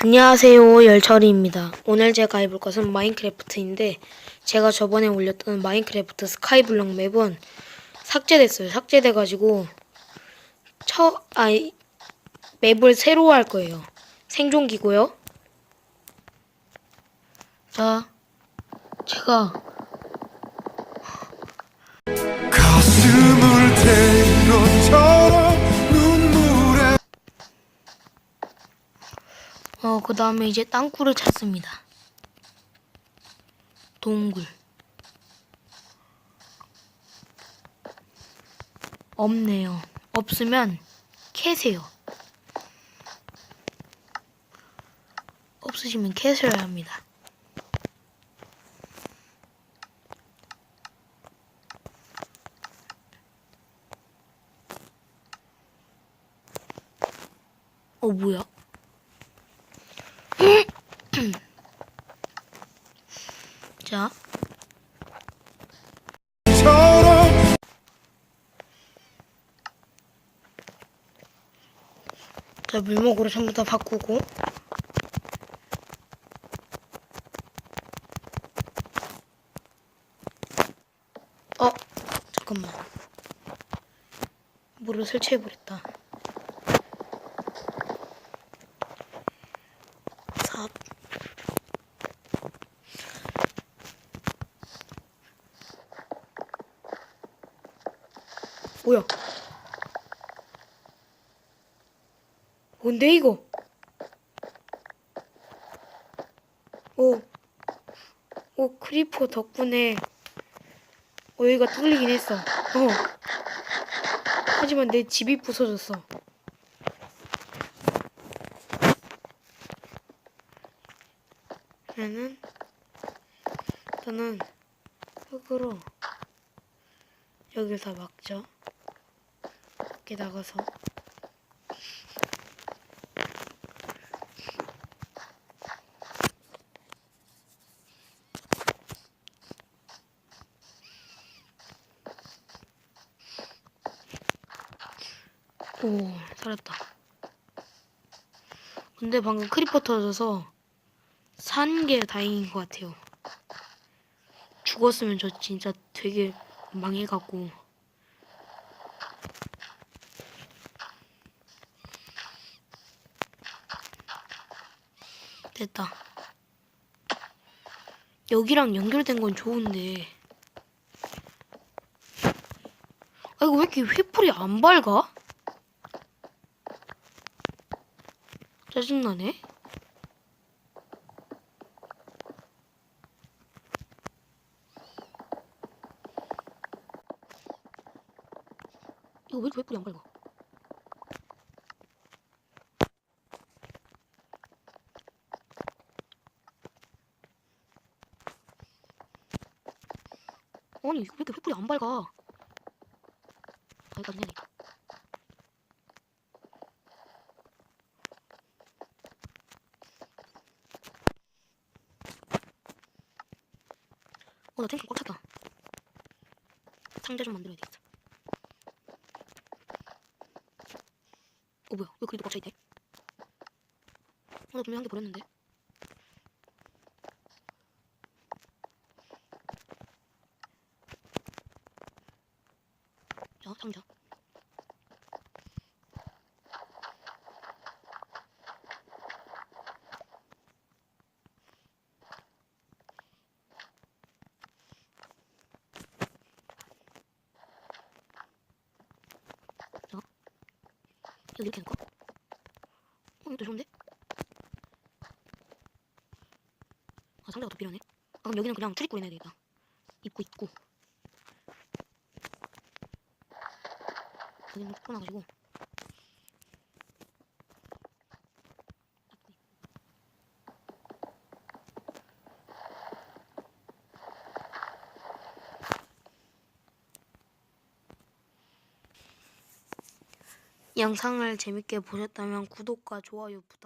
안녕하세요 열철이입니다. 오늘 제가 해볼 것은 마인크래프트인데 제가 저번에 올렸던 마인크래프트 스카이블럭 맵은 삭제됐어요. 삭제돼가지고 처 아이 맵을 새로 할 거예요. 생존기고요. 자 제가 어 그 다음에 이제 땅굴을 찾습니다. 동굴. 없네요. 없으면 캐세요. 없으시면 캐셔야 합니다. 어 뭐야 자 자, 물먹으로 전부 다 바꾸고. 어, 잠깐만. 물을 설치해버렸다. 뭐야? 뭔데 이거? 오, 오 크리퍼 덕분에 어, 여기가 뚫리긴 했어. 어. 하지만 내 집이 부서졌어. 얘는 일단은 흙으로 여기를 다 막죠. 밖에 나가서. 오, 살았다. 근데 방금 크리퍼 터져서 산 게 다행인 것 같아요. 죽었으면 저 진짜 되게 망해갖고. 됐다. 여기랑 연결된 건 좋은데. 아, 이거 왜 이렇게 휘풀이 안 밝아? 짜증나네. 이거 왜 이렇게 횃불이 안 밝아? 아니, 왜 이렇게 횃불이 안 밝아? 여기까지 해야겠다. 어, 나 탱크 꽉 찼다. 상자 좀 만들어야 되겠다. 어, 뭐야? 왜 그래도 꽉 차있대? 어, 나 분명히 한개 버렸는데. 상자. 여기 이렇게 놓을까? 어, 이것도 좋은데? 아, 상자가 더 필요하네. 아, 그럼 여기는 그냥 출입구 해놔야 되겠다. 입구, 입구. 여기는 뚫어놔가지고. 영상을 재밌게 보셨다면 구독과 좋아요 부탁드립니다.